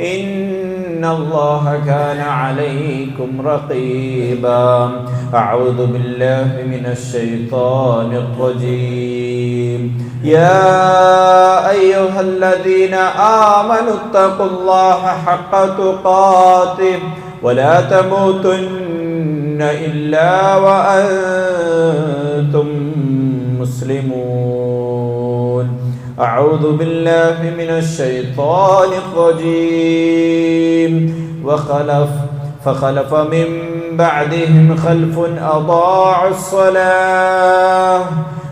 إن الله كان عليكم رقيبا. أعوذ بالله من الشيطان الرجيم. يا أيها الذين آمنوا اتقوا الله حق تقاته ولا تموتن إلا وأنتم مسلمون. أعوذ بالله من الشيطان الرجيم. وخلف فخلف من بعدهم خلف أضاعوا الصلاة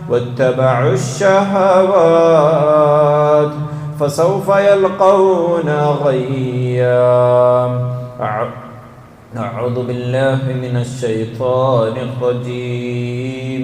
واتبعوا الشهوات فسوف يلقون غيا. أعوذ بالله من الشيطان الرجيم.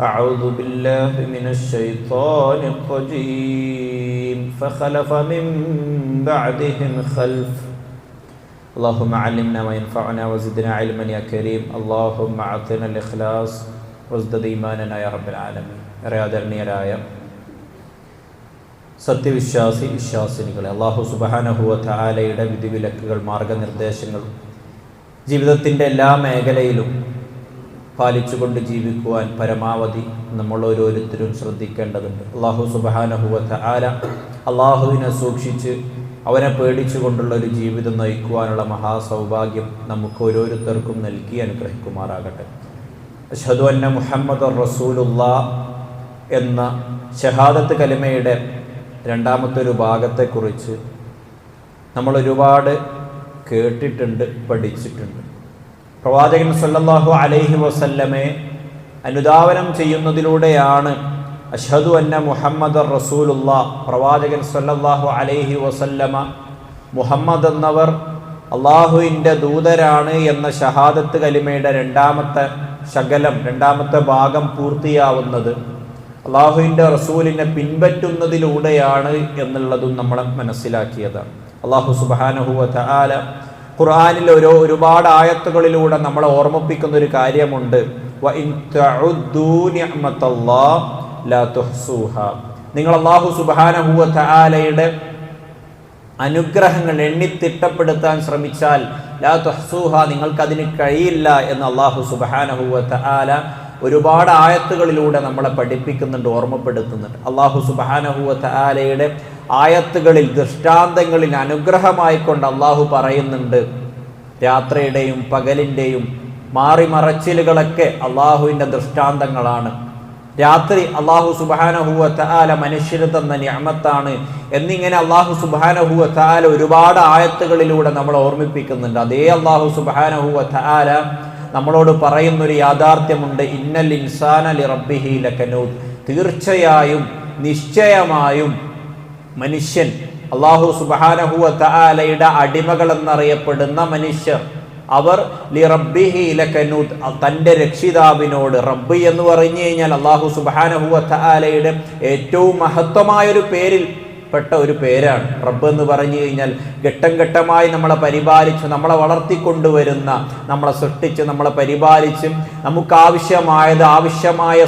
أعوذ بالله من الشيطان الرجيم فخلف من بعدهم خلف اللهم علمنا ما ينفعنا وزدنا علما يا كريم اللهم أعطنا الإخلاص വസ്ദത് ഈമാനായ റബ്ബൽ ആലമി ഏറെ സത്യവിശ്വാസി വിശ്വാസിനികളെ അള്ളാഹു സുബാനഹുവ താലയുടെ വിധിവിലക്കുകൾ മാർഗനിർദ്ദേശങ്ങൾ ജീവിതത്തിൻ്റെ എല്ലാ മേഖലയിലും പാലിച്ചുകൊണ്ട് ജീവിക്കുവാൻ പരമാവധി നമ്മൾ ഓരോരുത്തരും ശ്രദ്ധിക്കേണ്ടതുണ്ട്. അള്ളാഹു സുബാനഹുവത്ത് ആല അള്ളാഹുവിനെ സൂക്ഷിച്ച് അവനെ പേടിച്ചുകൊണ്ടുള്ള ഒരു ജീവിതം നയിക്കുവാനുള്ള മഹാസൗഭാഗ്യം നമുക്ക് ഓരോരുത്തർക്കും നൽകി അനുഗ്രഹിക്കുമാറാകട്ടെ. അഷദു അന്ന മുഹമ്മദ് റസൂലുള്ള എന്ന ഷഹാദത്ത് കലിമയുടെ രണ്ടാമത്തെ ഒരു ഭാഗത്തെക്കുറിച്ച് നമ്മൾ ഒരുപാട് കേട്ടിട്ടുണ്ട് പഠിച്ചിട്ടുണ്ട്. പ്രവാചകൻ സല്ലല്ലാഹു അലൈഹി വസല്ലമെ അനുധാവനം ചെയ്യുന്നതിലൂടെയാണ് അഷദു അന്ന മുഹമ്മദ് റസൂലുള്ള പ്രവാചകൻ സല്ലല്ലാഹു അലൈഹി വസല്ലമ മുഹമ്മദ് എന്നവർ അള്ളാഹുവിന്റെ ദൂതരാണ് എന്ന ഷഹാദത്ത് കലിമയുടെ രണ്ടാമത്തെ ശകലം രണ്ടാമത്തെ ഭാഗം പൂർത്തിയാവുന്നത് അള്ളാഹുവിന്റെ റസൂലിനെ പിൻപറ്റുന്നതിലൂടെയാണ് എന്നുള്ളതും നമ്മൾ മനസ്സിലാക്കിയതാണ്. അള്ളാഹു സുബാനഹുവ ആല ഖുർആാനിൽ ഓരോ ഒരുപാട് ആയത്തുകളിലൂടെ നമ്മളെ ഓർമ്മിപ്പിക്കുന്ന ഒരു കാര്യമുണ്ട്. നിങ്ങൾ അള്ളാഹു സുബാനഹുവ തആലയുടെ അനുഗ്രഹങ്ങൾ എണ്ണിത്തിട്ടപ്പെടുത്താൻ ശ്രമിച്ചാൽ ലാ തുഹ്സൂഹ നിങ്ങൾക്കതിന് കഴിയില്ല എന്ന് അള്ളാഹു സുബാനഹുവത്ത ആല ഒരുപാട് ആയത്തുകളിലൂടെ നമ്മളെ പഠിപ്പിക്കുന്നുണ്ട് ഓർമ്മപ്പെടുത്തുന്നുണ്ട്. അള്ളാഹു സുബാനഹുവത്ത ആലയുടെ ആയത്തുകളിൽ ദൃഷ്ടാന്തങ്ങളിൽ അനുഗ്രഹമായിക്കൊണ്ട് അള്ളാഹു പറയുന്നുണ്ട്. രാത്രിയുടെയും പകലിന്റെയും മാറിമറച്ചിലുകളൊക്കെ അള്ളാഹുവിന്റെ ദൃഷ്ടാന്തങ്ങളാണ്. രാത്രി അള്ളാഹു സുബാനഹുവ താല മനുഷ്യന് തന്ന ഞാമത്താണ് എന്നിങ്ങനെ അള്ളാഹു സുബാനഹുവ താല ഒരുപാട് ആയത്തുകളിലൂടെ നമ്മൾ ഓർമ്മിപ്പിക്കുന്നുണ്ട്. അതേ അള്ളാഹു സുബാനഹുവ താല നമ്മളോട് പറയുന്നൊരു യാഥാർത്ഥ്യമുണ്ട്. ഇന്നൽ ഇൻസാൻ അലി റബ്ബിഹി ലക്കനൂദ് തീർച്ചയായും നിശ്ചയമായും മനുഷ്യൻ. അള്ളാഹു സുബാനഹുവ ആലയുടെ അടിമകൾ എന്നറിയപ്പെടുന്ന മനുഷ്യർ. അവർ ലി റബ്ബിഹി ലക്കനൂത്ത് തന്റെ രക്ഷിതാവിനോട് റബ്ബ് എന്ന് പറഞ്ഞു കഴിഞ്ഞാൽ അള്ളാഹു സുബാനഹുവ തആലയുടെ ഏറ്റവും മഹത്വമായൊരു പേരിൽ പെട്ട ഒരു പേരാണ്. റബ്ബ് എന്ന് പറഞ്ഞു കഴിഞ്ഞാൽ ഘട്ടം ഘട്ടമായി നമ്മളെ പരിപാലിച്ച് നമ്മളെ വളർത്തിക്കൊണ്ടുവരുന്ന നമ്മളെ സൃഷ്ടിച്ച് നമ്മളെ പരിപാലിച്ച് നമുക്ക് ആവശ്യമായത് ആവശ്യമായ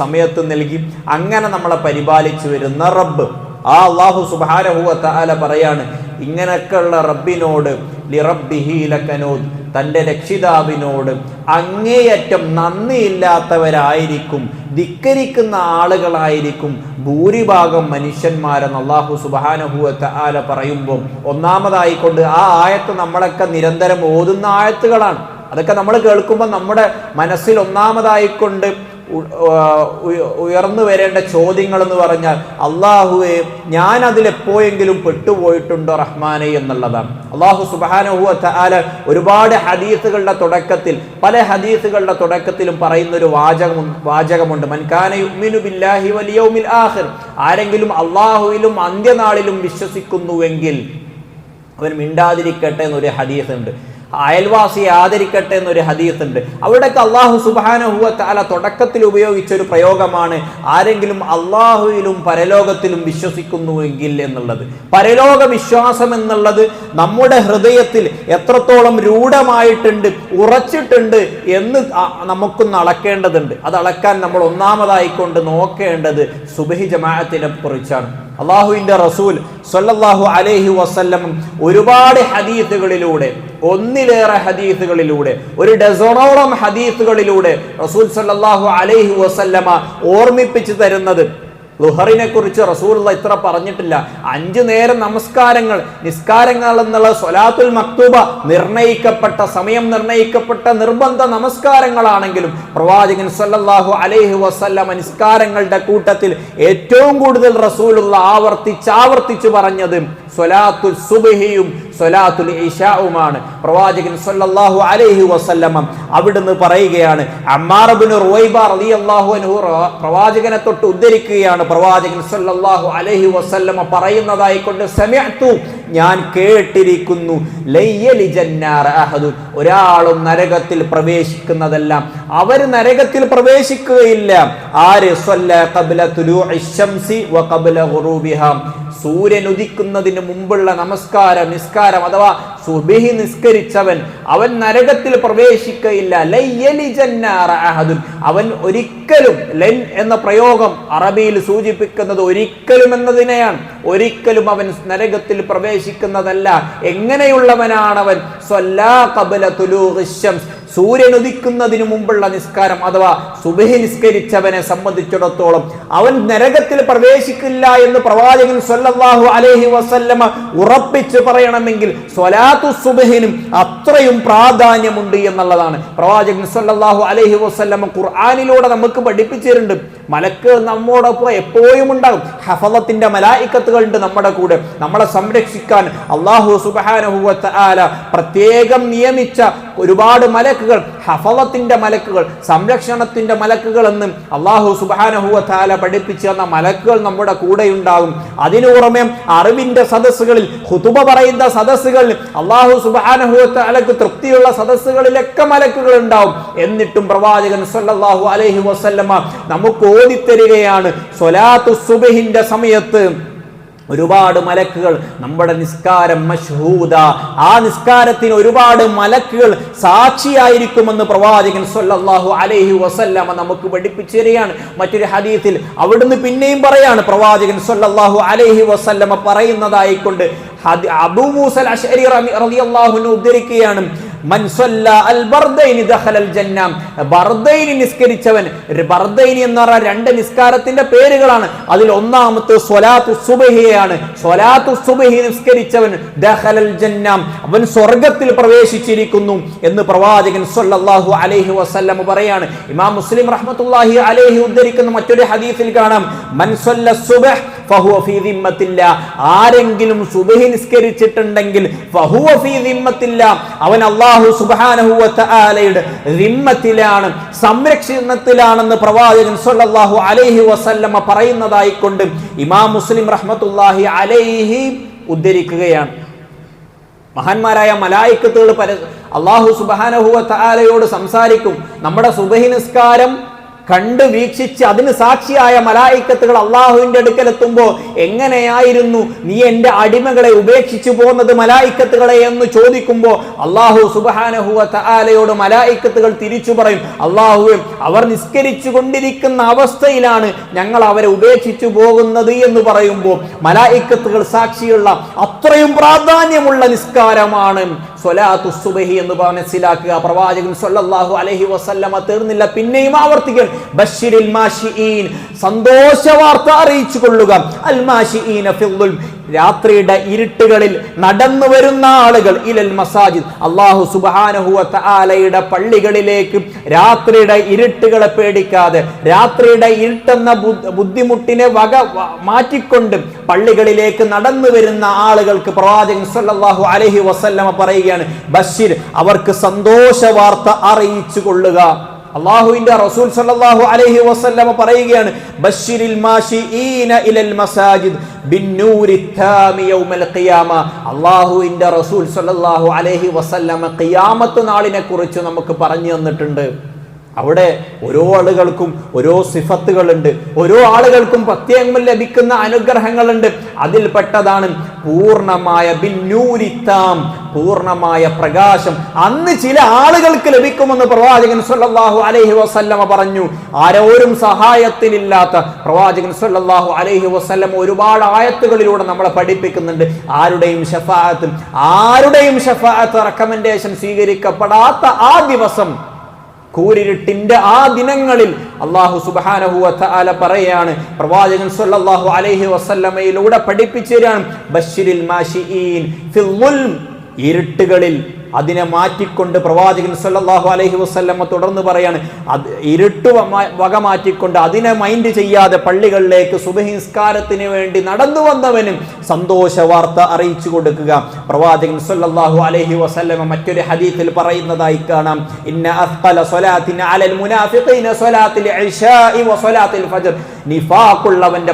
സമയത്ത് നൽകി അങ്ങനെ നമ്മളെ പരിപാലിച്ചു വരുന്ന റബ്ബ്. ആ അള്ളാഹു സുബാനഹുവ താല പറയാണ് ഇങ്ങനെയൊക്കെയുള്ള റബ്ബിനോട് ലിറബ്ബിഹീലക്കനോദ് തന്റെ രക്ഷിതാവിനോട് അങ്ങേയറ്റം നന്ദിയില്ലാത്തവരായിരിക്കും ധിക്കരിക്കുന്ന ആളുകളായിരിക്കും ഭൂരിഭാഗം മനുഷ്യന്മാരെന്ന് അള്ളാഹു സുബാനഹുവത്ത ആല പറയുമ്പോൾ ഒന്നാമതായിക്കൊണ്ട് ആ ആയത്ത് നമ്മളൊക്കെ നിരന്തരം ഓതുന്ന ആയത്തുകളാണ്. അതൊക്കെ നമ്മൾ കേൾക്കുമ്പോൾ നമ്മുടെ മനസ്സിൽ ഒന്നാമതായിക്കൊണ്ട് ഉയർന്നു വരേണ്ട ചോദ്യങ്ങൾ എന്ന് പറഞ്ഞാൽ അള്ളാഹുവെ ഞാൻ അതിൽ എപ്പോഴെങ്കിലും പെട്ടുപോയിട്ടുണ്ടോ റഹ്മാനെ എന്നുള്ളതാണ്. അള്ളാഹു സുബാനഹുവ ഒരുപാട് ഹദീസുകളുടെ തുടക്കത്തിൽ പല ഹദീസുകളുടെ തുടക്കത്തിലും പറയുന്ന ഒരു വാചകം വാചകമുണ്ട് മൻകാന യുമിനു ബില്ലാഹി വലിയൗമിൽ ആഖിർ. ആരെങ്കിലും അള്ളാഹുവിലും അന്ത്യനാളിലും വിശ്വസിക്കുന്നുവെങ്കിൽ അവൻ മിണ്ടാതിരിക്കട്ടെ എന്നൊരു ഹദീസ് ഉണ്ട് അയൽവാസിയെ ആദരിക്കട്ടെ എന്നൊരു ഹദീസ് ഉണ്ട് അവിടെയൊക്കെ അള്ളാഹു സുബാനഹുവ താല തുടക്കത്തിൽ ഉപയോഗിച്ച ഒരു പ്രയോഗമാണ് ആരെങ്കിലും അള്ളാഹുവിലും പരലോകത്തിലും വിശ്വസിക്കുന്നുവെങ്കിൽ എന്നുള്ളത്. പരലോക വിശ്വാസം എന്നുള്ളത് നമ്മുടെ ഹൃദയത്തിൽ എത്രത്തോളം രൂഢമായിട്ടുണ്ട് ഉറച്ചിട്ടുണ്ട് എന്ന് നമുക്കൊന്ന് അളക്കേണ്ടതുണ്ട്. അത് അളക്കാൻ നമ്മൾ ഒന്നാമതായിക്കൊണ്ട് നോക്കേണ്ടത് സുബഹി ജമാഅത്തിനെ കുറിച്ചാണ്. അള്ളാഹുവിന്റെ റസൂൽ സൊല്ലാഹു അലൈഹി വസ്ല്ലം ഒരുപാട് ഹദീത്തുകളിലൂടെ ഒന്നിലേറെ ഹദീത്തുകളിലൂടെ ഒരു ഡസണോളം ഹദീത്തുകളിലൂടെ റസൂൽ സല്ലല്ലാഹു അലൈഹി വസല്ലമ ഓർമ്മിപ്പിച്ചു തരുന്നത് ലുഹറിനെ കുറിച്ച് റസൂലുള്ള ഇത്ര പറഞ്ഞിട്ടില്ല. അഞ്ചു നേരം നമസ്കാരങ്ങൾ നിസ്കാരങ്ങൾ എന്നുള്ള സൊലാത്തുൽ മക്തൂബ നിർണയിക്കപ്പെട്ട സമയം നിർണയിക്കപ്പെട്ട നിർബന്ധ നമസ്കാരങ്ങളാണെങ്കിലും പ്രവാചകൻ സല്ലല്ലാഹു അലൈഹി വസല്ലമ നിസ്കാരങ്ങളുടെ കൂട്ടത്തിൽ ഏറ്റവും കൂടുതൽ റസൂലുള്ള ആവർത്തിച്ച് ആവർത്തിച്ച് പറഞ്ഞത് സ്വലാത്തുൽ സുബഹിയും സ്വലാത്തുൽ ഇഷാവുമാണ് പ്രവാചകൻ സല്ലല്ലാഹു അലൈഹി വസല്ലമം അവിടുന്ന് പറയുകയാണ് അമ്മാറബിന് റുവൈബ റളിയല്ലാഹു അൻഹു പ്രവാചകനെ തൊട്ട് ഉദ്ധരിക്കുകയാണ് പ്രവാചകൻ സല്ലല്ലാഹു അലൈഹി വസല്ലമ പറയുന്നതായിക്കൊണ്ട് സമയത്തു ഞാൻ കേട്ടിരിക്കുന്നു. ഒരാളും നരകത്തിൽ പ്രവേശിക്കുന്നതെല്ലാം. അവർ നരകത്തിൽ പ്രവേശിക്കുകയില്ല. ആര്? സൂര്യൻ ഉദിക്കുന്നതിന് മുമ്പുള്ള നമസ്കാരം നിസ്കാരം അഥവാ സുബിഹി നിസ്കരിച്ചവൻ അവൻ നരകത്തിൽ പ്രവേശിക്കയില്ല. അവൻ ഒരിക്കലും ലെൻ എന്ന പ്രയോഗം അറബിയിൽ സൂചിപ്പിക്കുന്നത് ഒരിക്കലും എന്നതിനെയാണ്. ഒരിക്കലും അവൻ നരകത്തിൽ പ്രവേശിക്കുന്നതല്ല. എങ്ങനെയുള്ളവനാണവൻ? സൂര്യൻ ഉദിക്കുന്നതിന് മുമ്പുള്ള നിസ്കാരം അഥവാ സുബഹി നിസ്കരിച്ചവനെ സംബന്ധിച്ചിടത്തോളം അവൻ നരകത്തിൽ പ്രവേശിക്കില്ല എന്ന് പ്രവാചകൻ സൊല്ലാഹു അലഹി വസല്ലമ ഉറപ്പിച്ച് പറയണമെങ്കിൽ സ്വലാത്തു സുബഹിനും അത്രയും പ്രാധാന്യമുണ്ട് എന്നുള്ളതാണ്. പ്രവാചകൻ സൊല്ലാഹു അലഹി വസല്ലമ ഖുർആാനിലൂടെ നമുക്ക് പഠിപ്പിച്ചിട്ടുണ്ട്. മലക്ക് നമ്മോടൊപ്പം എപ്പോഴും ഉണ്ടാകും. ഹഫലത്തിന്റെ മലായിക്കത്തുകളുണ്ട് നമ്മുടെ കൂടെ. നമ്മളെ സംരക്ഷിക്കാൻ അള്ളാഹു സുബാനഹുവത്ത ആല പ്രത്യേകം നിയമിച്ച ഒരുപാട് മലക്കുകൾ ഹഫവത്തിന്റെ മലക്കുകൾ സംരക്ഷണത്തിന്റെ മലക്കുകൾ എന്നും അള്ളാഹു സുബാനഹുല പഠിപ്പിച്ചു തന്ന മലക്കുകൾ നമ്മുടെ കൂടെ ഉണ്ടാകും അതിനു പുറമെ അറിവിന്റെ സദസ്സുകളിൽ ഹുതുബ പറയുന്ന സദസ്സുകളിൽ അള്ളാഹു സുബാനഹുലക്ക് തൃപ്തിയുള്ള സദസ്സുകളിലൊക്കെ മലക്കുകൾ ഉണ്ടാവും. എന്നിട്ടും പ്രവാചകൻ സല്ലാഹു അലഹി വസല്ലമ നമുക്ക് ഓതിത്തരികയാണ് സ്വലാത്തു സുബഹിന്റെ സമയത്ത് ഒരുപാട് മലക്കുകൾ നമ്മുടെ നിസ്കാരം മഷ്ഹൂദ. ആ നിസ്കാരത്തിന് ഒരുപാട് മലക്കുകൾ സാക്ഷിയായിരിക്കുമെന്ന് പ്രവാചകൻ സൊല്ലാഹു അലൈഹി വസല്ലമ നമുക്ക് പഠിപ്പിച്ചു തരികയാണ്. മറ്റൊരു ഹദീത്തിൽ അവിടുന്ന് പിന്നെയും പറയാണ് പ്രവാചകൻ സൊല്ലാഹു അലൈഹി വസല്ലമ പറയുന്നതായിക്കൊണ്ട് അബൂ മൂസൽ ഉദ്ധരിക്കുകയാണ്. ബർദൈനി നിസ്കരിച്ചവൻ ബർദൈനി എന്ന് പറഞ്ഞ രണ്ട് നിസ്കാരത്തിന്റെ പേരുകളാണ്. അതിൽ ഒന്നാമത്തെ സ്വലാത്തു സുബഹിയാണ് സ്വലാത്തു സുബഹി നിസ്കരിച്ചവൻ ദഖലൽ ജന്നാം അവൻ സ്വർഗത്തിൽ പ്രവേശിച്ചിരിക്കുന്നു എന്ന് പ്രവാചകൻ സല്ലല്ലാഹു അലൈഹി വസല്ലം പറയാണ്. ഇമാം മുസ്ലിം റഹ്മത്തുള്ളാഹി അലൈഹി ഉദ്ധരിക്കുന്ന മറ്റൊരു ഹദീസിൽ കാണാം. മൻ സുബഹ് ആരെങ്കിലും സുബഹി നിസ്കരിച്ചിട്ടുണ്ടെങ്കിൽ അവൻ വ തആലയുടെ ദിമ്മത്തിലാണ് സംരക്ഷണത്തിലാണെന്ന് പ്രവാചകൻ സൊല്ലാഹു അലൈഹി വസല്ലമ്മ പറയുന്നതായി കൊണ്ട് ഇമാം മുസ്ലിം റഹ്മത്തുള്ളാഹി അലൈഹി ഉദ്ധരിക്കുകയാണ്. മഹാന്മാരായ മലായിക്കത്തുകൾ പര അള്ളാഹു സുബാനഹുവ തആലയോട് സംസാരിക്കും നമ്മുടെ സുബഹി നിസ്കാരം കണ്ട് വീക്ഷിച്ച് അതിന് സാക്ഷിയായ മലായിക്കത്തുകൾ അള്ളാഹുവിന്റെ അടുക്കലെത്തുമ്പോൾ എങ്ങനെയായിരുന്നു നീ എന്റെ അടിമകളെ ഉപേക്ഷിച്ചു പോകുന്നത് മലായിക്കത്തുകളെ എന്ന് ചോദിക്കുമ്പോൾ അള്ളാഹു സുബാനഹുവ തആലയോട് മലായിക്കത്തുകൾ തിരിച്ചു പറയും അള്ളാഹുവെ അവർ നിസ്കരിച്ചു കൊണ്ടിരിക്കുന്ന അവസ്ഥയിലാണ് ഞങ്ങൾ അവരെ ഉപേക്ഷിച്ചു പോകുന്നത് എന്ന് പറയുമ്പോൾ മലായിക്കത്തുകൾ സാക്ഷിയുള്ള അത്രയും പ്രാധാന്യമുള്ള നിസ്കാരമാണ്. സ്വലാത്തു സുബഹി എന്ന് മനസ്സിലാക്കുക. പ്രവാചകൻ സൊല്ലാഹു അലൈഹി വസല്ലമ തീർന്നില്ല. പിന്നെയും ആവർത്തിക്കാൻ ബശ്ശിരിൽ മാഷിഈൻ സന്തോഷ വാർത്ത അറിയിച്ചു കൊള്ളുക അൽ. രാത്രിയുടെ ഇരുട്ടുകളിൽ നടന്നു വരുന്ന ആളുകൾ ഇലൽ മസാജിദ്. അള്ളാഹു സുബ്ഹാനഹു വ തആലയുടെ പള്ളികളിലേക്ക് രാത്രിയുടെ ഇരുട്ടുകളെ പേടിക്കാതെ രാത്രിയുടെ ഇരുട്ടെന്ന ബുദ്ധിമുട്ടിനെ വക മാറ്റിക്കൊണ്ട് പള്ളികളിലേക്ക് നടന്നു വരുന്ന ആളുകൾക്ക് പ്രവാചകൻ സല്ലാഹു അലഹി വസല്ലമ പറയുകയാണ് ബഷീർ അവർക്ക് സന്തോഷ വാർത്ത അറിയിച്ചു കൊള്ളുക അള്ളാഹുവിന്റെ റസൂൽ സല്ലല്ലാഹു അലൈഹി വസല്ലമ പറയുകയാണ് ഇലൽ മസാജിദ് യൗമൽ ഖിയാമ. അള്ളാഹുവിന്റെ റസൂൽ സല്ലല്ലാഹു അലൈഹി വസല്ലമ ഖിയാമത്ത് നാളിനെ കുറിച്ച് നമുക്ക് പറഞ്ഞു തന്നിട്ടുണ്ട്. അവിടെ ഓരോ ആളുകൾക്കും ഓരോ സിഫത്തുകളുണ്ട്. ഓരോ ആളുകൾക്കും പ്രത്യേകം ലഭിക്കുന്ന അനുഗ്രഹങ്ങളുണ്ട്. അതിൽപ്പെട്ടതാണ് പൂർണമായ ബിന്നൂരിത്താം പൂർണമായ പ്രകാശം. അന്ന് ചില ആളുകൾക്ക് ലഭിക്കുമെന്ന് പ്രവാചകൻ സല്ലാഹു അലൈഹി വസല്ലമ പറഞ്ഞു. ആരോരും സഹായത്തിനില്ലാത്ത പ്രവാചകൻ സല്ലാഹു അലൈഹി വസല്ലമ ഒരുപാട് ആയത്തുകളിലൂടെ നമ്മളെ പഠിപ്പിക്കുന്നുണ്ട്. ആരുടെയും ഷഫാഅത്ത് ആരുടെയും ഷഫാഅത്ത് റെക്കമെൻഡേഷൻ സ്വീകരിക്കപ്പെടാത്ത ആ ദിവസം കൂരിരുട്ടിന്റെ ആ ദിനങ്ങളിൽ അള്ളാഹു സുബാനഹു അല പറയാണ് പ്രവാചകൻ സല്ലല്ലാഹു അലൈഹി വസല്ലമയിലൂടെ പഠിപ്പിച്ചു തരാണ് ബഷിരിൽ ഫിൽ ളുൽം. ഇരുട്ടുകളിൽ അതിനെ മാറ്റിക്കൊണ്ട് പ്രവാചകൻ സല്ലാഹു അലഹി വസ്ല്ലമ്മ തുടർന്ന് പറയാണ് അത് ഇരുട്ട് വക മാറ്റിക്കൊണ്ട് അതിനെ മൈൻഡ് ചെയ്യാതെ പള്ളികളിലേക്ക് സുബഹിസ്കാരത്തിന് വേണ്ടി നടന്നു വന്നവനും സന്തോഷ വാർത്ത അറിയിച്ചു കൊടുക്കുക. പ്രവാചകൻ സല്ലാഹു അലഹി വസ്ല്ലമ്മ മറ്റൊരു ഹദീത്തിൽ പറയുന്നതായി കാണാം. ഇന്ന അലൽ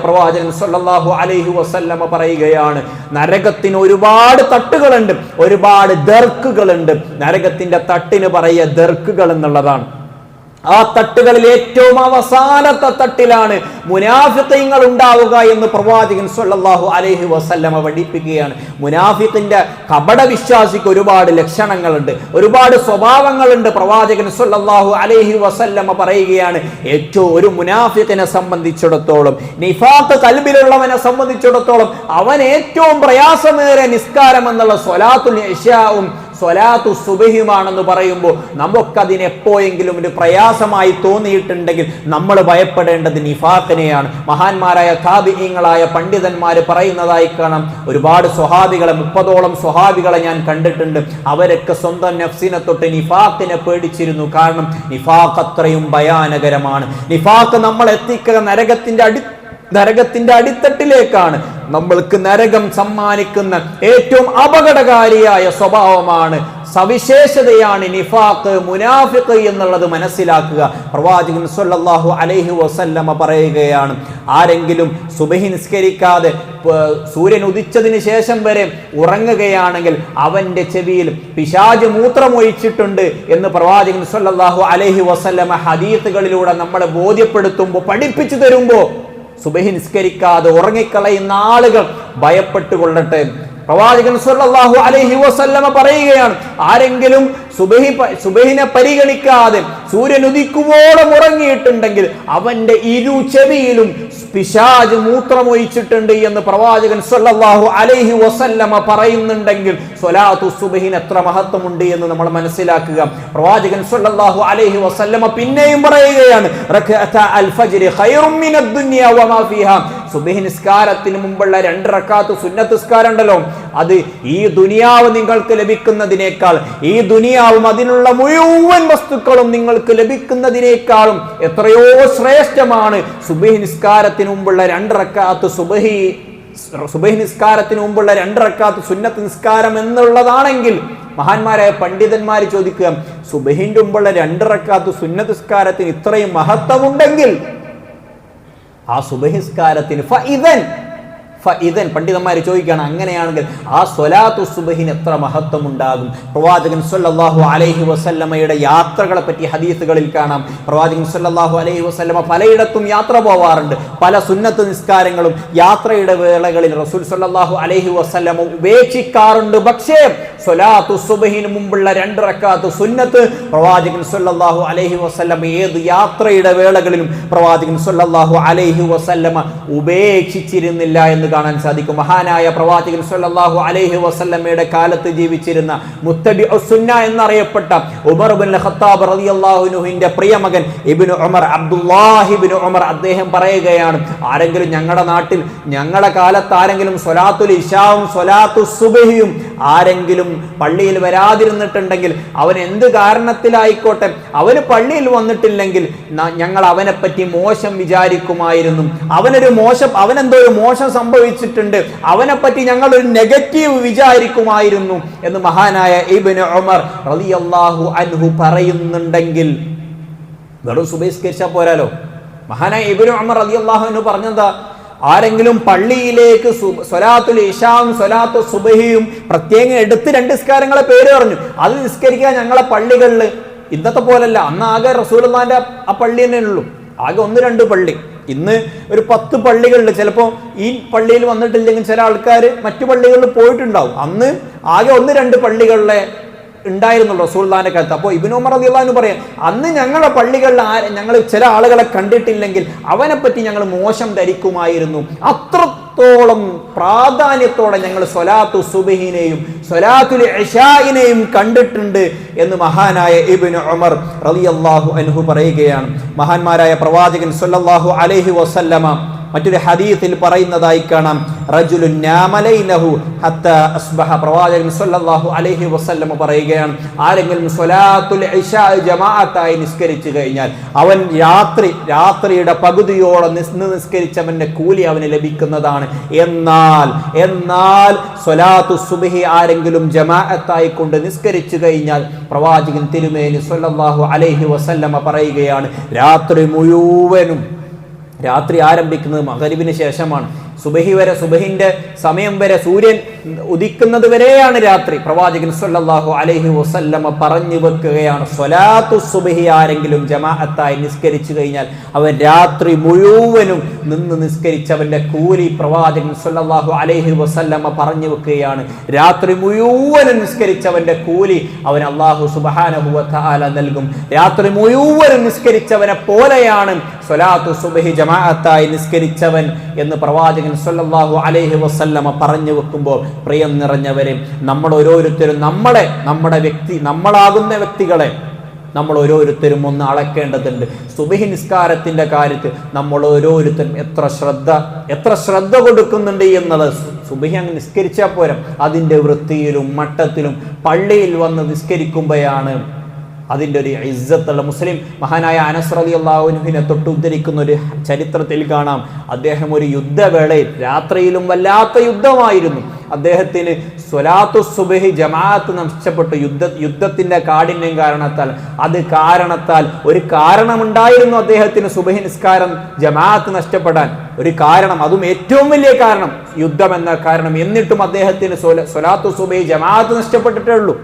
പ്രവാചകൻ സല്ലല്ലാഹു അലൈഹി വസല്ലമ പറയുകയാണ് നരകത്തിന് ഒരുപാട് തട്ടുകളുണ്ട് ഒരുപാട് ദർക്കുകളുണ്ട് നരകത്തിന്റെ തട്ടിന് പറയ ദർക്കുകൾ എന്നുള്ളതാണ്. ആ തട്ടുകളിൽ ഏറ്റവും അവസാനത്തെ തട്ടിലാണ് മുനാഫിക്കങ്ങൾ ഉണ്ടാവുക എന്ന് പ്രവാചകൻ സല്ലല്ലാഹു അലൈഹി വസല്ലമ പഠിപ്പിക്കുകയാണ്. മുനാഫിക്കിന്റെ കപട വിശ്വാസിക്ക് ഒരുപാട് ലക്ഷണങ്ങളുണ്ട്. ഒരുപാട് സ്വഭാവങ്ങളുണ്ട് പ്രവാചകൻ സല്ലല്ലാഹു അലൈഹി വസല്ലമ പറയുകയാണ്. ഏറ്റവും ഒരു മുനാഫിക്കിനെ സംബന്ധിച്ചിടത്തോളം നിഫാത്ത് കൽബിലുള്ളവനെ സംബന്ധിച്ചിടത്തോളം അവൻ ഏറ്റവും പ്രയാസമേറിയ നിസ്കാരം എന്നുള്ള സ്വലാത്തുൽ ഇശാവും സ്വലാത്തു സുബഹിയുമാണെന്ന് പറയുമ്പോൾ നമുക്കതിന് എപ്പോഴെങ്കിലും ഒരു പ്രയാസമായി തോന്നിയിട്ടുണ്ടെങ്കിൽ നമ്മൾ ഭയപ്പെടേണ്ടത് നിഫാഖിനെയാണ്. മഹാന്മാരായ താപിഹ്യങ്ങളായ പണ്ഡിതന്മാർ പറയുന്നതായി കാണാം. ഒരുപാട് സ്വഹാബികളെ മുപ്പതോളം സ്വഹാബികളെ ഞാൻ കണ്ടിട്ടുണ്ട്. അവരൊക്കെ സ്വന്തം നഫ്സിനെ തൊട്ട് നിഫാഖിനെ പേടിച്ചിരുന്നു. കാരണം നിഫാഖ് അത്രയും ഭയാനകരമാണ്. നിഫാഖ് നമ്മൾ എത്തിക്കുക നരകത്തിന്റെ അടി നരകത്തിന്റെ അടിത്തട്ടിലേക്കാണ്. നമ്മൾക്ക് നരകം സമ്മാനിക്കുന്ന ഏറ്റവും അപകടകാരിയായ സ്വഭാവമാണ് സവിശേഷതയാണ് നിഫാഖ് മുനാഫിഖ് എന്നുള്ളത് മനസ്സിലാക്കുക. പ്രവാചകൻ സല്ലല്ലാഹു അലൈഹി വസല്ലമ പറയുകയാണ് ആരെങ്കിലും സുബഹി നിസ്കരിക്കാതെ സൂര്യൻ ഉദിച്ചതിന് ശേഷം വരെ ഉറങ്ങുകയാണെങ്കിൽ അവന്റെ ചെവിയിൽ പിശാജ് മൂത്രമൊഴിച്ചിട്ടുണ്ട് എന്ന് പ്രവാചകൻ സല്ലല്ലാഹു അലൈഹി വസല്ലമ ഹദീത്തുകളിലൂടെ നമ്മളെ ബോധ്യപ്പെടുത്തുമ്പോൾ പഠിപ്പിച്ചു തരുമ്പോൾ സുബഹി നിസ്കരിക്കാതെ ഉറങ്ങിക്കളയുന്ന ആളുകൾ ഭയപ്പെട്ടുകൊള്ളട്ടെ. പ്രവാചകൻ സല്ലല്ലാഹു അലൈഹി വസല്ലമ പറയുകയാണ് ആരെങ്കിലും സുബഹി സുബഹിനെ പരിഗണിക്കാതെ സൂര്യൻ ഉദിക്കുവോളം ഉറങ്ങിയിട്ടുണ്ടെങ്കിൽ അവന്റെ ഇരു ചെവിയിലും പിശാജ് മൂത്രമൊഴിച്ചിട്ടുണ്ട് എന്ന് പ്രവാചകൻ സല്ലല്ലാഹു അലൈഹി വസല്ലമ പറയുന്നുണ്ടെങ്കിൽ സ്വലാത്തു സുബഹിൻ എത്ര മഹത്വമുണ്ട് എന്ന് നമ്മൾ മനസ്സിലാക്കുക. പ്രവാചകൻ സല്ലല്ലാഹു അലൈഹി വസല്ലമ പിന്നെയും പറയുകയാണ് ദുനിയ സുബഹി നിസ്കാരത്തിന് മുമ്പുള്ള രണ്ട് റക്കാത്ത് സുന്നത്ത് നിസ്കാരം ഉണ്ടല്ലോ അത് ഈ ദുനിയാവ് നിങ്ങൾക്ക് ലഭിക്കുന്നതിനേക്കാൾ ഈ ദുനിയാവും അതിനുള്ള മുഴുവൻ വസ്തുക്കളും നിങ്ങൾക്ക് ലഭിക്കുന്നതിനേക്കാളും എത്രയോ ശ്രേഷ്ഠമാണ്. സുബഹി നിസ്കാരത്തിന് മുമ്പുള്ള രണ്ട് റക്കാത്ത് സുബഹി സുബഹി നിസ്കാരത്തിന് മുമ്പുള്ള രണ്ട് റക്കാത്ത് സുന്നത്ത് നിസ്കാരം എന്നുള്ളതാണെങ്കിൽ മഹാന്മാരായ പണ്ഡിതന്മാർ ചോദിക്കുക സുബഹിന്റെ മുമ്പുള്ള രണ്ട് റക്കാത്ത് സുന്നത്ത് നിസ്കാരത്തിന് ഇത്രയും മഹത്വമുണ്ടെങ്കിൽ ആ സുബഹിസ്കാരത്തിന് പണ്ഡിതന്മാരെ പണ്ഡിതന്മാർ ചോദിക്കുകയാണ് അങ്ങനെയാണെങ്കിൽ ആ സ്വലാത്തു സുബഹിന് എത്ര മഹത്വമുണ്ടാകും? പ്രവാചകൻ സല്ലല്ലാഹു അലൈഹി വസല്ലമയുടെ യാത്രകളെ പറ്റി ഹദീസുകളിൽ കാണാം. പ്രവാചകൻ സല്ലല്ലാഹു അലൈഹി വസല്ലമ പലയിടത്തും യാത്ര പോവാറുണ്ട്. പല സുന്നത്ത് നിസ്കാരങ്ങളും യാത്രയുടെ വേളകളിൽ റസൂൽ സല്ലല്ലാഹു അലൈഹി വസല്ലമ ഉപേക്ഷിക്കാറുണ്ട്. പക്ഷേ സ്വലാത്തു സുബഹിന് മുമ്പുള്ള രണ്ട് റക്കാത്ത് സുന്നത്ത് പ്രവാചകൻ സൊല്ലാഹു അലഹി വസ്ല്ലം ഏത് യാത്രയുടെ വേളകളിലും പ്രവാചകൻ സൊല്ലാഹു അലഹി വസല്ലമ ഉപേക്ഷിച്ചിരുന്നില്ല എന്ന് കാണാൻ സാധിക്കും. മഹാനായ പ്രവാചകൻ സൊല്ലാഹു അലഹി വസല്ലമയുടെ കാലത്ത് ജീവിച്ചിരുന്ന മുത്തബി സുന്ന എന്നറിയപ്പെട്ട ഉമർ ബിൻ ഖത്താബ് റളിയല്ലാഹുവിന്റെ പ്രിയമകൻ ഇബ്നു ഉമർ അബ്ദുല്ലാഹിബിൻ ഉമർ അദ്ദേഹം പറയുകയാണ് ആരെങ്കിലും ഞങ്ങളുടെ നാട്ടിൽ ഞങ്ങളുടെ കാലത്ത് ആരെങ്കിലും സ്വലാത്തുൽ ഇഷാവും സ്വലാത്തു സുബഹിയും ആരെങ്കിലും പള്ളിയിൽ വരാതിരുന്നിട്ടുണ്ടെങ്കിൽ അവൻ എന്ത് കാരണത്തിലായിക്കോട്ടെ? അവന് പള്ളിയിൽ വന്നിട്ടില്ലെങ്കിൽ ഞങ്ങൾ അവനെപ്പറ്റി പറ്റി മോശം വിചാരിക്കുമായിരുന്നു. അവനൊരു മോശം അവനെന്തോ ഒരു മോശം സംഭവിച്ചിട്ടുണ്ട്. അവനെപ്പറ്റി പറ്റി ഞങ്ങൾ ഒരു നെഗറ്റീവ് വിചാരിക്കുമായിരുന്നു എന്ന് മഹാനായ ഇബ്നു ഉമർ റളിയല്ലാഹു അൻഹു പറയുന്നുണ്ടെങ്കിൽ വെറും സുബഹിസ്കരിച്ചാൽ പോരാലോ? മഹാനായ ഇബ്നു ഉമർ റളിയല്ലാഹു അൻഹു പറഞ്ഞെന്താ? ആരെങ്കിലും പള്ളിയിലേക്ക് സ്വലാത്തുൽ ഇഷാവും സ്വലാത്തു സുബഹിയും പ്രത്യേകം എടുത്ത് രണ്ട് നിസ്കാരങ്ങളെ പേര് പറഞ്ഞു. അത് നിസ്കരിക്കാൻ ഞങ്ങളെ പള്ളികളിൽ ഇന്നത്തെ പോലല്ല. അന്ന് ആകെ റസൂലുള്ളാന്റെ ആ പള്ളി തന്നെ ഉള്ളൂ. ആകെ ഒന്ന് രണ്ട് പള്ളി. ഇന്ന് ഒരു പത്ത് പള്ളികളിൽ ചിലപ്പോൾ ഈ പള്ളിയിൽ വന്നിട്ടില്ലെങ്കിൽ ചില ആൾക്കാർ മറ്റു പള്ളികളിൽ പോയിട്ടുണ്ടാവും. അന്ന് ആകെ ഒന്ന് രണ്ട് പള്ളികളിലെ ഉണ്ടായിരുന്നു റസൂൽദാന്റെ കാലത്ത്. അപ്പോൾ ഇബിൻ ഉമർ റളിയല്ലാഹു പറയാം അന്ന് ഞങ്ങളുടെ പള്ളികളിൽ ഞങ്ങൾ ചില ആളുകളെ കണ്ടിട്ടില്ലെങ്കിൽ അവനെ പറ്റി ഞങ്ങൾ മോശം ധരിക്കുമായിരുന്നു. അത്രത്തോളം പ്രാധാന്യത്തോടെ ഞങ്ങൾ സൊലാത്തു സുബഹിനെയും സ്വലാത്തുൽ ഇഷായിനെയും കണ്ടിട്ടുണ്ട് എന്ന് മഹാനായ ഇബ്നു ഉമർ റളിയല്ലാഹു അൻഹു പറയുകയാണ്. മഹാന്മാരായ പ്രവാചകൻ സല്ലല്ലാഹു അലൈഹി വസല്ലമ മറ്റൊരു ഹദീത്തിൽ പറയുന്നതായി കാണാം. റജുലു നാമലൈനഹു ഹത്ത അസ്ബഹ. പ്രവാചകൻ സല്ലല്ലാഹു അലൈഹി വസല്ലം പറയുകയാണ് ആരെങ്കിലും സ്വലാത്തുൽ ഇശാ ജമാഅത്തായി നിസ്കരിച്ചു കഴിഞ്ഞാൽ അവൻ രാത്രി രാത്രിയുടെ പകുതിയോളം നിന്ന് നിസ്കരിച്ചവന്റെ കൂലി അവന് ലഭിക്കുന്നതാണ്. എന്നാൽ എന്നാൽ സ്വലാത്തു സുബഹി ആരെങ്കിലും ജമാഅത്തായി കൊണ്ട് നിസ്കരിച്ചു കഴിഞ്ഞാൽ പ്രവാചകൻ തിരുമേനി സല്ലല്ലാഹു അലൈഹി വസല്ലമ പറയുകയാണ് രാത്രി മുഴുവനും രാത്രി ആരംഭിക്കുന്നത് മകരിവിന് ശേഷമാണ്. സുബഹി വരെ സുബഹിന്റെ സമയം വരെ സൂര്യൻ ഉദിക്കുന്നത് വരെയാണ് രാത്രി. പ്രവാചകൻ സല്ലാഹു അലഹി വസല്ലമ പറഞ്ഞു വെക്കുകയാണ് സ്വലാത്തു സുബഹി ആരെങ്കിലും ജമാഅത്തായി നിസ്കരിച്ചു കഴിഞ്ഞാൽ അവൻ രാത്രി മുഴുവനും നിന്ന് നിസ്കരിച്ചവന്റെ കൂലി പ്രവാചകൻ സല്ലാഹു അലഹി വസല്ലമ പറഞ്ഞു വെക്കുകയാണ്. രാത്രി മുഴുവനും നിസ്കരിച്ചവന്റെ കൂലി അവൻ അള്ളാഹു തആല നൽകും. രാത്രി മുഴുവനും നിസ്കരിച്ചവനെ പോലെയാണ് സ്വലാത്തു സുബഹി ജമാഅത്തായി നിസ്കരിച്ചവൻ എന്ന് പ്രവാചകൻ സല്ലാഹു അലഹി വസല്ലമ പറഞ്ഞു വെക്കുമ്പോൾ പ്രിയം നിറഞ്ഞവരെ നമ്മൾ ഓരോരുത്തരും നമ്മളെ നമ്മുടെ വ്യക്തി നമ്മളാകുന്ന വ്യക്തികളെ നമ്മൾ ഓരോരുത്തരും ഒന്ന് അളക്കേണ്ടതുണ്ട്. സുബഹി നിസ്കാരത്തിന്റെ കാര്യത്തിൽ നമ്മൾ ഓരോരുത്തരും എത്ര ശ്രദ്ധ എത്ര ശ്രദ്ധ കൊടുക്കുന്നുണ്ട് എന്നത് സുബഹി അങ്ങ് നിസ്കരിച്ചാൽ പോരാ. അതിന്റെ വൃത്തിയിലും മട്ടത്തിലും പള്ളിയിൽ വന്ന് നിസ്കരിക്കുമ്പോഴാണ് അതിന്റെ ഒരു ഇസ്സത്തുള്ള മുസ്ലിം മഹാനായ അനസ് അള്ളാഹുനുഹിനെ അള്ളാഹുവിനെ തൊട്ട് ഉദ്ധരിക്കുന്ന ഒരു ചരിത്രത്തിൽ കാണാം. അദ്ദേഹം ഒരു യുദ്ധവേളയിൽ രാത്രിയിലും വല്ലാത്ത യുദ്ധമായിരുന്നു. അദ്ദേഹത്തിന് സ്വലാത്തു സുബഹി ജമാഅത്ത് നഷ്ടപ്പെട്ടു യുദ്ധ യുദ്ധത്തിന്റെ കാഠിന്യം കാരണത്താൽ അത് കാരണത്താൽ ഒരു കാരണമുണ്ടായിരുന്നു അദ്ദേഹത്തിന് സുബഹി നിസ്കാരം ജമാഅത്ത് നഷ്ടപ്പെടാൻ. ഒരു കാരണം അതും ഏറ്റവും വലിയ കാരണം യുദ്ധം എന്ന കാരണം എന്നിട്ടും അദ്ദേഹത്തിന് സ്വലാത്തു സുബഹി ജമാഅത്ത് നഷ്ടപ്പെട്ടിട്ടേ ഉള്ളൂ.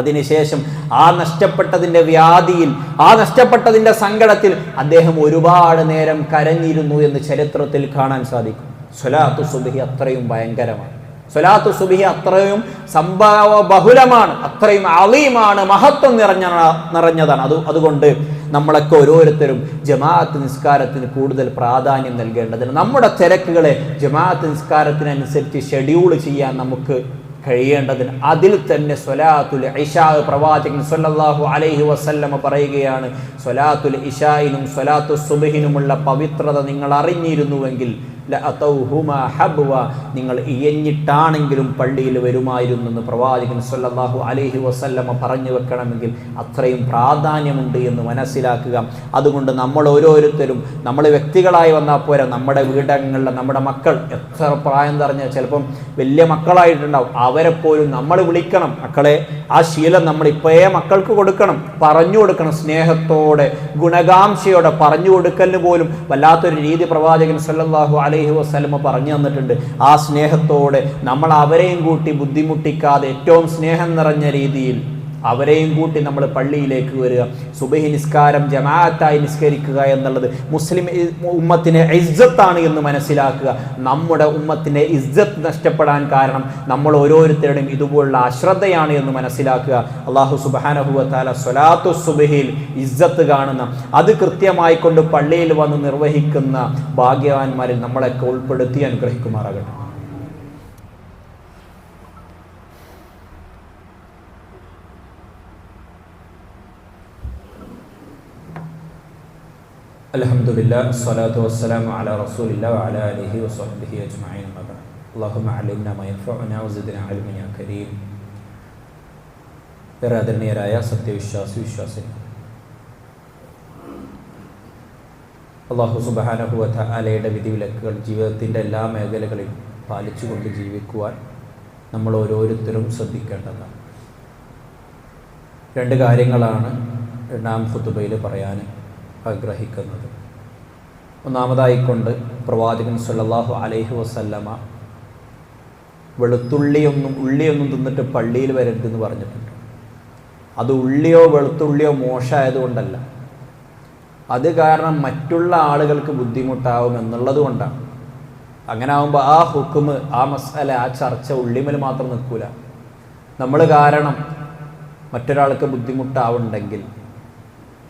അതിനുശേഷം ആ നഷ്ടപ്പെട്ടതിന്റെ വ്യാധിയിൽ ആ നഷ്ടപ്പെട്ടതിന്റെ സങ്കടത്തിൽ അദ്ദേഹം ഒരുപാട് നേരം കരഞ്ഞിരുന്നു എന്ന് ചരിത്രത്തിൽ കാണാൻ സാധിക്കും. സ്വലാത്തു സുബിഹി അത്രയും ഭയങ്കരമാണ്. സ്വലാത്തു സുബിഹി അത്രയും സംഭവ ബഹുലമാണ് അത്രയും അളീമാണ് മഹത്വം നിറഞ്ഞ നിറഞ്ഞതാണ്. അത് അതുകൊണ്ട് നമ്മളൊക്കെ ഓരോരുത്തരും ജമാഅത്ത് നിസ്കാരത്തിന് കൂടുതൽ പ്രാധാന്യം നൽകേണ്ടതിന് നമ്മുടെ തിരക്കുകളെ ജമാഅത്ത് നിസ്കാരത്തിനനുസരിച്ച് ഷെഡ്യൂൾ ചെയ്യാൻ നമുക്ക് കഴിയേണ്ടതിന്. അതിൽ തന്നെ സ്വലാത്തുൽ ഇഷാ പ്രവാചകൻ സല്ലല്ലാഹു അലൈഹി വസല്ലമ പറയുകയാണ് സ്വലാത്തുൽ ഇഷായിനും സ്വലാത്തു സുബഹിനുമുള്ള പവിത്രത നിങ്ങൾ അറിഞ്ഞിരുന്നുവെങ്കിൽ നിങ്ങൾ ഇയഞ്ഞിട്ടാണെങ്കിലും പള്ളിയിൽ വരുമായിരുന്നു എന്ന് പ്രവാചകൻ സല്ലാഹു അലഹി വസല്ലമ പറഞ്ഞു വെക്കണമെങ്കിൽ അത്രയും പ്രാധാന്യമുണ്ട് എന്ന് മനസ്സിലാക്കുക. അതുകൊണ്ട് നമ്മൾ ഓരോരുത്തരും നമ്മൾ വ്യക്തികളായി വന്നാൽ പോരാ നമ്മുടെ വീടങ്ങളിലെ നമ്മുടെ മക്കൾ. എത്ര പ്രായം തറഞ്ഞാൽ ചിലപ്പം വലിയ മക്കളായിട്ടുണ്ടാവും. അവരെ പോലും നമ്മൾ വിളിക്കണം. മക്കളെ ആ ശീലം നമ്മൾ ഇപ്പോഴേ മക്കൾക്ക് കൊടുക്കണം. പറഞ്ഞു കൊടുക്കണം. സ്നേഹത്തോടെ ഗുണകാംക്ഷയോടെ പറഞ്ഞു കൊടുക്കലിന് പോലും വല്ലാത്തൊരു രീതി പ്രവാചകൻ സല്ലല്ലാഹു അലൈഹി വസ്ലമ പറഞ്ഞു തന്നിട്ടുണ്ട്. ആ സ്നേഹത്തോടെ നമ്മൾ അവരെയും കൂട്ടി ബുദ്ധിമുട്ടിക്കാതെ ഏറ്റവും സ്നേഹം നിറഞ്ഞ രീതിയിൽ അവരെയും കൂട്ടി നമ്മൾ പള്ളിയിലേക്ക് വരിക. സുബഹി നിസ്കാരം ജമാഅത്തായി നിസ്കരിക്കുക എന്നുള്ളത് മുസ്ലിം ഉമ്മത്തിനെ ഇസ്സത്താണ് എന്ന് മനസ്സിലാക്കുക. നമ്മുടെ ഉമ്മത്തിന്റെ ഇസ്സത്ത് നഷ്ടപ്പെടാൻ കാരണം നമ്മൾ ഓരോരുത്തരുടെയും ഇതുപോലുള്ള അശ്രദ്ധയാണ് എന്ന് മനസ്സിലാക്കുക. അള്ളാഹു സുബാനഹുവ താല സ്വലാത്തു സുബഹിയിൽ ഇസ്സത്ത് കാണുന്ന അത് കൃത്യമായി കൊണ്ട് പള്ളിയിൽ വന്ന് നിർവഹിക്കുന്ന ഭാഗ്യവാന്മാരിൽ നമ്മളൊക്കെ ഉൾപ്പെടുത്തി അനുഗ്രഹിക്കുമാറാകട്ടെ. അലഹമുല്ല സ്വലാത്തു വസ്സലാം അല റസൂലില്ല അല അലിഹി വസ്ബിഹി അജ്മീൻ അള്ളാഹുമ അലിംന മയൻഫന വസിദിന അലിമിന കരീം. ഏറെ ആദരണീയരായ സത്യവിശ്വാസി വിശ്വാസി അള്ളാഹു സുബാനഹുവത്ത അലയുടെ വിധിവിലക്കുകൾ ജീവിതത്തിന്റെ എല്ലാ മേഖലകളിലും പാലിച്ചുകൊണ്ട് ജീവിക്കുവാൻ നമ്മൾ ഓരോരുത്തരും ശ്രദ്ധിക്കേണ്ടതാണ്. രണ്ട് കാര്യങ്ങളാണ് രണ്ടാം ഫുത്തുബയിൽ പറയാൻ ആഗ്രഹിക്കുന്നത്. ഒന്നാമതായിക്കൊണ്ട് പ്രവാചകൻ സല്ലാഹു അലൈഹി വസല്ലമ വെളുത്തുള്ളിയൊന്നും ഉള്ളിയൊന്നും തിന്നിട്ട് പള്ളിയിൽ വരരുതെന്ന് പറഞ്ഞിട്ടുണ്ട്. അത് ഉള്ളിയോ വെളുത്തുള്ളിയോ മോശമായതുകൊണ്ടല്ല. അത് കാരണം മറ്റുള്ള ആളുകൾക്ക് ബുദ്ധിമുട്ടാവും എന്നുള്ളത് കൊണ്ടാണ്. അങ്ങനെ ആകുമ്പോൾ ആ ഹുക്കുമ് ആ മസാല ആ ചർച്ച ഉള്ളിമൽ മാത്രം നിൽക്കൂല. നമ്മൾ കാരണം മറ്റൊരാൾക്ക് ബുദ്ധിമുട്ടാവുണ്ടെങ്കിൽ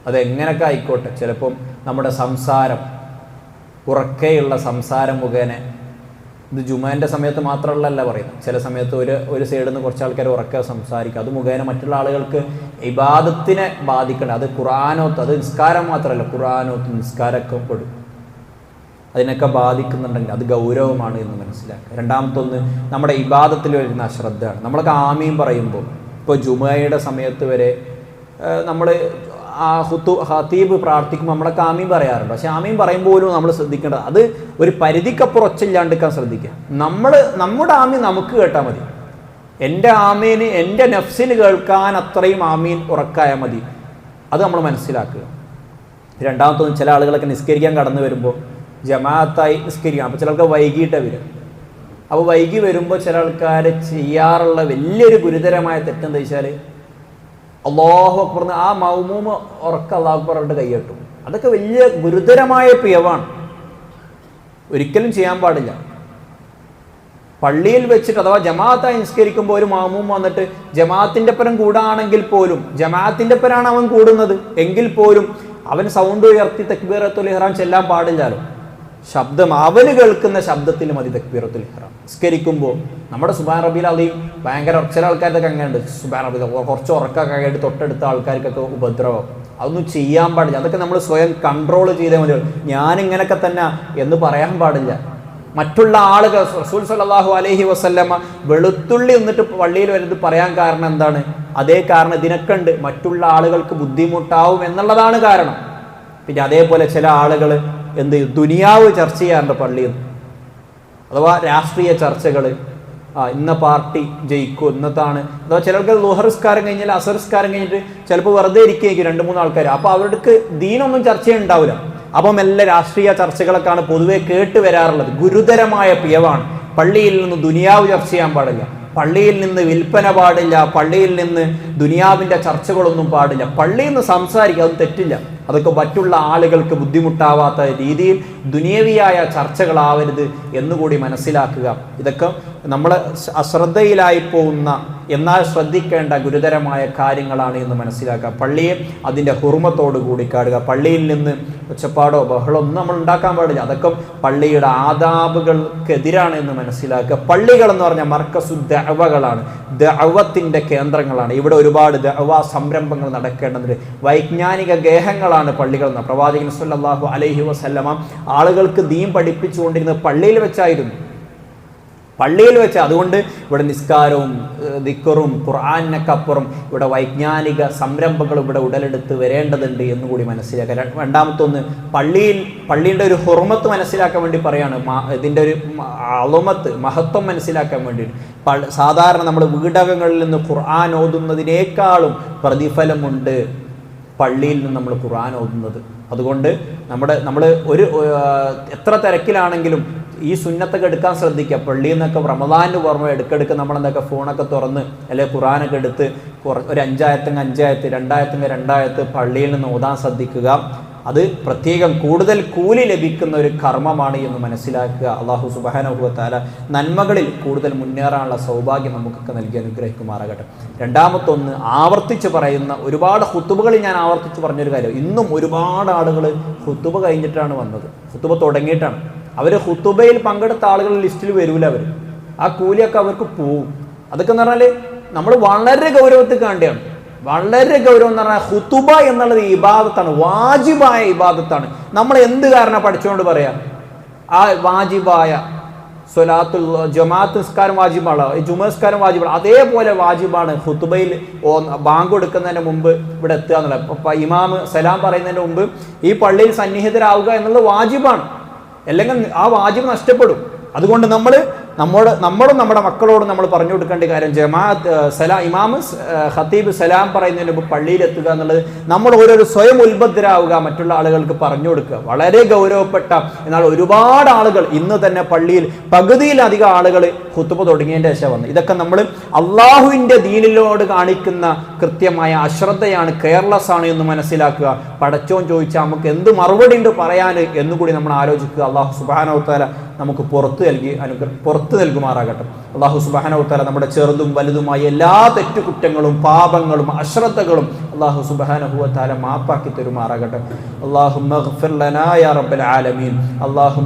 അതെങ്ങനെയൊക്കെ ആയിക്കോട്ടെ. ചിലപ്പം നമ്മുടെ സംസാരം ഉറക്കെയുള്ള സംസാരം മുഖേന ഇത് ജുമാന്റെ സമയത്ത് മാത്രമല്ല പറയുന്നത്. ചില സമയത്ത് ഒരു ഒരു സൈഡിൽ നിന്ന് കുറച്ച് ആൾക്കാർ ഉറക്കെ സംസാരിക്കുക അത് മുഖേന മറ്റുള്ള ആളുകൾക്ക് ഇബാദത്തിനെ ബാധിക്കണം അത് ഖുറാനോത്ത് അത് നിസ്കാരം മാത്രമല്ല ഖുറാനോത്ത് നിസ്കാരമൊക്കെ പെടും. അതിനൊക്കെ ബാധിക്കുന്നുണ്ടെങ്കിൽ അത് ഗൗരവമാണ് എന്ന് മനസ്സിലാക്കുക. രണ്ടാമത്തൊന്ന് നമ്മുടെ ഇബാദത്തിൽ വരുന്ന അശ്രദ്ധയാണ്. നമ്മളൊക്കെ ആമീം പറയുമ്പോൾ ഇപ്പോൾ ജുമയുടെ സമയത്ത് വരെ നമ്മൾ ഹുത്തു ഹത്തീബ് പ്രാർത്ഥിക്കുമ്പോൾ നമ്മുടെ കാമീം പറയാറുണ്ട്. പക്ഷെ ആമീം പറയുമ്പോൾ പോലും നമ്മൾ ശ്രദ്ധിക്കേണ്ടത് അത് ഒരു പരിധിക്കപ്പുറം ഒച്ചില്ലാണ്ടിരിക്കാൻ ശ്രദ്ധിക്കുക. നമ്മൾ നമ്മുടെ ആമീൻ നമുക്ക് കേട്ടാൽ മതി. എന്റെ ആമീന് എന്റെ നഫ്സിന് കേൾക്കാൻ അത്രയും ആമീൻ ഉറക്കായാൽ മതി. അത് നമ്മൾ മനസ്സിലാക്കുക. രണ്ടാമത്തൊന്നും ചില ആളുകളൊക്കെ നിസ്കരിക്കാൻ കടന്നു വരുമ്പോൾ ജമാഅത്തായി നിസ്കരിക്കാം അപ്പോൾ ചിലർക്ക് വൈകിട്ട് വരും അപ്പോൾ വൈകി വരുമ്പോൾ ചില ആൾക്കാർ ചെയ്യാറുള്ള വലിയൊരു ഗുരുതരമായ തെറ്റെന്താ വെച്ചാൽ അള്ളാഹു അക്ബർ എന്ന് ആ മൗമൂമ ഉറക്ക അള്ളാഹു അക്ബറിട്ട് കൈയിട്ടു അതൊക്കെ വലിയ ഗുരുതരമായ പിയവാണ് ഒരിക്കലും ചെയ്യാൻ പാടില്ല. പള്ളിയിൽ വെച്ചിട്ട് അഥവാ ജമാഅത്തായി നിസ്കരിക്കുമ്പോൾ ഒരു മാമൂം വന്നിട്ട് ജമാഅത്തിന്റെ പരം കൂടാണെങ്കിൽ പോലും ജമാഅത്തിന്റെ പരാണ് അവൻ കൂടുന്നത്. എങ്കിൽ പോലും അവൻ സൗണ്ട് ഉയർത്തി തക്ബീറത്തുൽ ഇഹ്റാം ചെല്ലാൻ പാടില്ലല്ലോ. ശബ്ദം അവന് കേൾക്കുന്ന ശബ്ദത്തിൽ മതി തക്ബീറത്തുൽ ഇഹ്റാം. നിസ്കരിക്കുമ്പോൾ നമ്മുടെ സുബാൻ റബീൽ അലിയും ഭയങ്കര ചില ആൾക്കാരൊക്കെ അങ്ങനെയുണ്ട്. സുബാൻ റബീൽ കുറച്ച് ഉറക്കൊക്കെ ആയിട്ട് തൊട്ടടുത്ത ആൾക്കാർക്കൊക്കെ ഉപദ്രവം. അതൊന്നും ചെയ്യാൻ പാടില്ല. അതൊക്കെ നമ്മൾ സ്വയം കൺട്രോൾ ചെയ്തേ മതി. ഞാൻ ഇങ്ങനെയൊക്കെ തന്നെ എന്ന് പറയാൻ പാടില്ല. മറ്റുള്ള ആളുകൾ റസൂൽ സല്ലല്ലാഹു അലഹി വസല്ലമ വെളുത്തുള്ളി എന്നിട്ട് പള്ളിയിൽ വരുന്നത് പറയാൻ കാരണം എന്താണ്? അതേ കാരണം ഇതിനൊക്കെ ഉണ്ട്. മറ്റുള്ള ആളുകൾക്ക് ബുദ്ധിമുട്ടാവും എന്നുള്ളതാണ് കാരണം. പിന്നെ അതേപോലെ ചില ആളുകൾ എന്ത്? ദുനിയാവ് ചർച്ച ചെയ്യാറുണ്ട് പള്ളിയിൽ. അഥവാ രാഷ്ട്രീയ ചർച്ചകൾ ഇന്ന പാർട്ടി ജയിക്കും ഇന്നത്താണ്. അഥവാ ചിലർക്ക് ലോഹറിസ്കാരം കഴിഞ്ഞാൽ അസറിസ്കാരം കഴിഞ്ഞിട്ട് ചിലപ്പോൾ വെറുതെ ഇരിക്കുകയായിരിക്കും രണ്ട് മൂന്ന് ആൾക്കാർ അപ്പോൾ അവർക്ക് ദീനൊന്നും ചർച്ചയുണ്ടാവില്ല അപ്പം എല്ലാ രാഷ്ട്രീയ ചർച്ചകളൊക്കെയാണ് പൊതുവെ കേട്ട് വരാറുള്ളത്. ഗുരുതരമായ പിയവാണ് പള്ളിയിൽ നിന്ന് ദുനിയാവ് ചർച്ച ചെയ്യാൻ പാടില്ല. പള്ളിയിൽ നിന്ന് വിൽപ്പന പാടില്ല. പള്ളിയിൽ നിന്ന് ദുനിയാവിന്റെ ചർച്ചകളൊന്നും പാടില്ല. പള്ളിയിൽ നിന്ന് സംസാരിക്കുക അത് തെറ്റില്ല. അതൊക്കെ മറ്റുള്ള ആളുകൾക്ക് ബുദ്ധിമുട്ടാവാത്ത രീതിയിൽ ദുനിയവിയായ ചർച്ചകളാവരുത് എന്നുകൂടി മനസ്സിലാക്കുക. ഇതൊക്കെ നമ്മൾ അശ്രദ്ധയിലായി പോകുന്ന എന്നാൽ ശ്രദ്ധിക്കേണ്ട ഗുരുതരമായ കാര്യങ്ങളാണ് എന്ന് മനസ്സിലാക്കുക. പള്ളിയെ അതിന്റെ ഹുർമത്തോടു കൂടി കാടുക. പള്ളിയിൽ നിന്ന് ഒച്ചപ്പാടോ ബഹളോ ഒന്നും നമ്മൾ ഉണ്ടാക്കാൻ പാടില്ല. അതൊക്കെ പള്ളിയുടെ ആദാബുകൾക്കെതിരാണ് എന്ന് മനസ്സിലാക്കുക. പള്ളികൾ എന്ന് പറഞ്ഞാൽ മർക്കസു ദഅവകളാണ്. ദഅവത്തിന്റെ കേന്ദ്രങ്ങളാണ്. ഇവിടെ ഒരുപാട് ദഅവ സംരംഭങ്ങൾ നടക്കേണ്ടതുണ്ട്. വൈജ്ഞാനിക ഗേഹങ്ങളാണ് പള്ളികൾ എന്ന്. പ്രവാചകൻ സല്ലാഹു അലൈഹി വസല്ലമ ആളുകൾക്ക് ദീൻ പഠിപ്പിച്ചുകൊണ്ടിരുന്നത് പള്ളിയിൽ വെച്ചായിരുന്നു. പള്ളിയിൽ വെച്ച് അതുകൊണ്ട് ഇവിടെ നിസ്കാരവും ദിക്കറും ഖുർആാനൊക്കെ അപ്പുറം ഇവിടെ വൈജ്ഞാനിക സംരംഭങ്ങൾ ഇവിടെ ഉടലെടുത്ത് വരേണ്ടതുണ്ട് എന്ന് കൂടി മനസ്സിലാക്കുക. രണ്ടാമത്തൊന്ന് പള്ളിയിൽ പള്ളിയുടെ ഒരു ഹുർമത്ത് മനസ്സിലാക്കാൻ വേണ്ടി പറയാണ്. ഇതിന്റെ ഒരു അളുമത്ത് മഹത്വം മനസ്സിലാക്കാൻ വേണ്ടിയിട്ട് സാധാരണ നമ്മൾ വീടകങ്ങളിൽ നിന്ന് ഖുർആൻ ഓതുന്നതിനേക്കാളും പ്രതിഫലമുണ്ട്. പള്ളിയിൽ നിന്ന് നമ്മൾ ഖുർആൻ ഓതുന്നത്. അതുകൊണ്ട് നമ്മുടെ നമ്മൾ ഒരു എത്ര തിരക്കിലാണെങ്കിലും ഈ സുന്നത്തൊക്കെ എടുക്കാൻ ശ്രദ്ധിക്കുക. പള്ളിയിൽ നിന്നൊക്കെ റമദാനിന് പുറമെ എടുക്കെടുക്ക് നമ്മളെന്തൊക്കെ ഫോണൊക്കെ തുറന്ന് അല്ലെങ്കിൽ ഖുറാനൊക്കെ എടുത്ത് കുറ ഒരു അഞ്ചായത്തങ്ങ് അഞ്ചായത്ത് രണ്ടായത്തങ്ങ് രണ്ടായത്ത് പള്ളിയിൽ നിന്ന് ഓതാൻ ശ്രദ്ധിക്കുക. അത് പ്രത്യേകം കൂടുതൽ കൂലി ലഭിക്കുന്ന ഒരു കർമ്മമാണ് എന്ന് മനസ്സിലാക്കുക. അള്ളാഹു സുബാനുഭവത്താല നന്മകളിൽ കൂടുതൽ മുന്നേറാനുള്ള സൗഭാഗ്യം നമുക്കൊക്കെ നൽകി അനുഗ്രഹിക്കുമാറാകട്ടെ. രണ്ടാമത്തൊന്ന് ആവർത്തിച്ച് പറയുന്ന ഒരുപാട് ഹുത്തുബുകൾ ഞാൻ ആവർത്തിച്ച് പറഞ്ഞൊരു കാര്യം. ഇന്നും ഒരുപാട് ആളുകൾ ഹുത്തുബ കഴിഞ്ഞിട്ടാണ് വന്നത്. ഹുത്തുബ തുടങ്ങിയിട്ടാണ്. അവർ ഹുത്തുബയിൽ പങ്കെടുത്ത ആളുകളുടെ ലിസ്റ്റിൽ വരൂല അവർ ആ കൂലിയൊക്കെ അവർക്ക് പോവും. അതൊക്കെ എന്ന് പറഞ്ഞാൽ നമ്മൾ വളരെ ഗൗരവത്തിൽ കാണേണ്ടതാണ് വളരെ ഗൗരവം എന്ന് പറഞ്ഞാൽ ഹുത്തുബ എന്നുള്ളത് ഇബാദത്താണ് വാജിബായ ഇബാദത്താണ്. നമ്മൾ എന്ത് കാരണം പഠിച്ചുകൊണ്ട് പറയാം? ആ വാജിബായ സ്വലാത്തുൽ ജമാഅത്ത് നിസ്കാരം വാജിബാണ് ജുമ നിസ്കാരം വാജിബാണ്. അതേപോലെ വാജിബാണ് ഹുത്തുബയിൽ ബാങ്ക് കൊടുക്കുന്നതിന് മുമ്പ് ഇവിടെ എത്തുക എന്നുള്ളത്. അപ്പൊ ഇമാമ് സലാം പറയുന്നതിന് മുമ്പ് ഈ പള്ളിയിൽ സന്നിഹിതരാവുക എന്നുള്ളത് വാജിബാണ്. അല്ലെങ്കിൽ ആ വാജിബ് നഷ്ടപ്പെടും. അതുകൊണ്ട് നമ്മൾ നമ്മോട് നമ്മളും നമ്മുടെ മക്കളോടും നമ്മൾ പറഞ്ഞു കൊടുക്കേണ്ട കാര്യം ജമാഅത്ത് സലാ ഇമാമ് ഖത്തീബ് സലാം പറയുന്നതിന് മുമ്പ് പള്ളിയിലെത്തുക എന്നുള്ളത് നമ്മൾ ഓരോരോ സ്വയം ഉത്ബദ്ധരാവുക മറ്റുള്ള ആളുകൾക്ക് പറഞ്ഞു കൊടുക്കുക. വളരെ ഗൗരവപ്പെട്ട എന്നാൽ ഒരുപാട് ആളുകൾ ഇന്ന് തന്നെ പള്ളിയിൽ പകുതിയിലധികം ആളുകൾ ഹുത്തുബ തുടങ്ങിയതിന്റെ ശേഷം വന്നു. ഇതൊക്കെ നമ്മൾ അള്ളാഹുവിന്റെ ദീനിലോട് കാണിക്കുന്ന കൃത്യമായ അശ്രദ്ധയാണ് കെയർലെസ് ആണ് എന്ന് മനസ്സിലാക്കുക. പടച്ചോൻ ചോദിച്ചാൽ നമുക്ക് എന്ത് മറുപടി ഉണ്ട് പറയാൻ എന്നുകൂടി നമ്മൾ ആലോചിക്കുക. അള്ളാഹു സുബാനോത്താല നമുക്ക് പുറത്ത് നൽകി അനുഗ്രഹ പുറത്ത് നൽകുമാറാകട്ടെ. അള്ളാഹു സുബാനോത്താല നമ്മുടെ ചെറുതും വലുതുമായ എല്ലാ തെറ്റുകുറ്റങ്ങളും പാപങ്ങളും അശ്രദ്ധകളും അള്ളാഹു സുബാനഹുവത്താല മാപ്പാക്കി തരുമാറാകട്ടെ അള്ളാഹു റബ്ബൽ ആലമീൻ അള്ളാഹു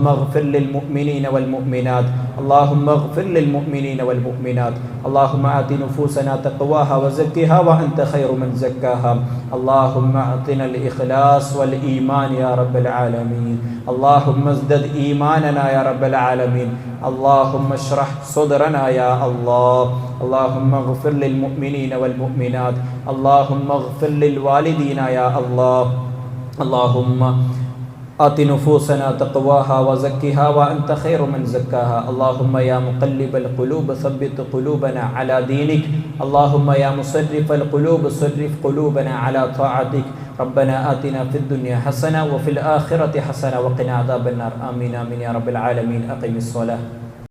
للمؤمنين والمؤمنات اللهم اغفر للمؤمنين والمؤمنات اللهم آت نفوسنا تقواها وزكها وأنت خير من زكاها اللهم أعطنا الإخلاص والإيمان يا رب العالمين اللهم ازدد إيماننا يا رب العالمين اللهم اشرح صدرنا يا الله اللهم اغفر للمؤمنين والمؤمنات. اللهم اغفر للوالدين يا الله. اللهم آت نفوسنا تقواها وزكها وأنت خير من زكاها. اللهم يا مقلب القلوب ثبت قلوبنا على دينك. اللهم يا مصرف القلوب صرف قلوبنا على طاعتك. ربنا آتنا في الدنيا حسنة وفي الآخرة حسنة وقنا عذاب النار. آمين آمين يا رب العالمين. أقم الصلاة.